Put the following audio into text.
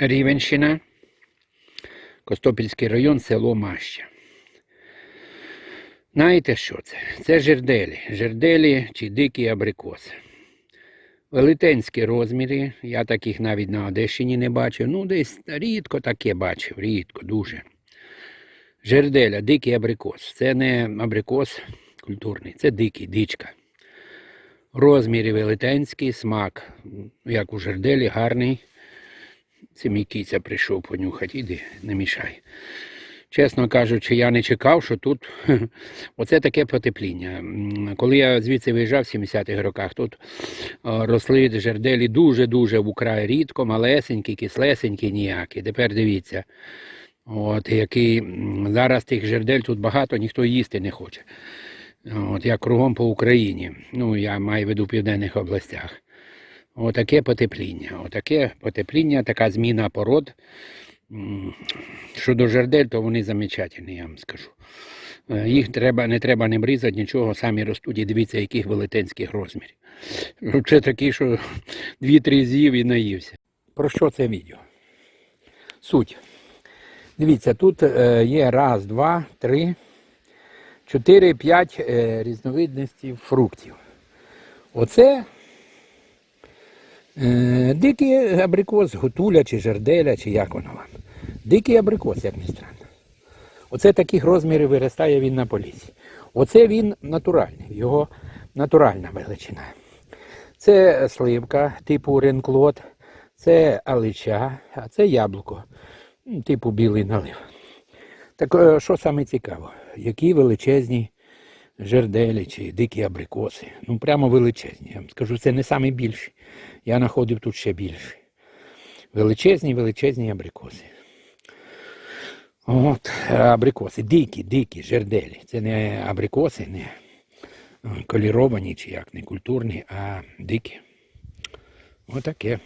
Рівенщина, Костопільський район, село Маща. Знаєте, що це? Це жерделі. Жерделі чи дикі абрикоси. Велетенські розміри. Я таких навіть на Одещині не бачив. Ну, десь рідко таке бачив, рідко, дуже. Жерделя, дикий абрикос. Це не абрикос культурний, це дикий, дичка. Розміри велетенські, смак, як у жерделі, гарний. Це мій кіця прийшов понюхати, іди, не мішай. Чесно кажучи, я не чекав, що тут оце таке потепління. Коли я звідси виїжджав в 70-х роках, тут росли жерделі дуже-дуже в украй рідко, малесенькі, кислесенькі, ніякі. Тепер дивіться, от, який, зараз тих жердель тут багато, ніхто їсти не хоче. От, я кругом по Україні. Ну, я маю в виду в південних областях. Отаке потепління. Отаке потепління, така зміна пород. Щодо жердель, то вони замечательні, я вам скажу. Е, Їх треба, не треба не бризати, нічого, самі ростуть і дивіться, яких велетенських розмірів. Це такі, що дві-три з'їв і наївся. Про що це відео? Суть. Дивіться, тут е, є раз, два, три, чотири, п'ять е, різновидностей фруктів. Оце Дикий абрикос, гутуля чи жерделя, чи як воно вам. Дикий абрикос, як не странно. Оце таких розмірів виростає він на полісі. Оце він натуральний, його натуральна величина. Це сливка типу ренклот, це алича, а це яблуко, типу білий налив. Так е, що саме цікаво, які величезні жерделі чи дикі абрикоси. Ну прямо величезні. Я вам скажу, це не найбільші. Я знаходив тут ще більше. Величезні, величезні абрикоси. От, е, абрикоси, дикі, дикі, жерделі. Це не абрикоси, не коліровані чи як, не культурні, а дикі. Отаке.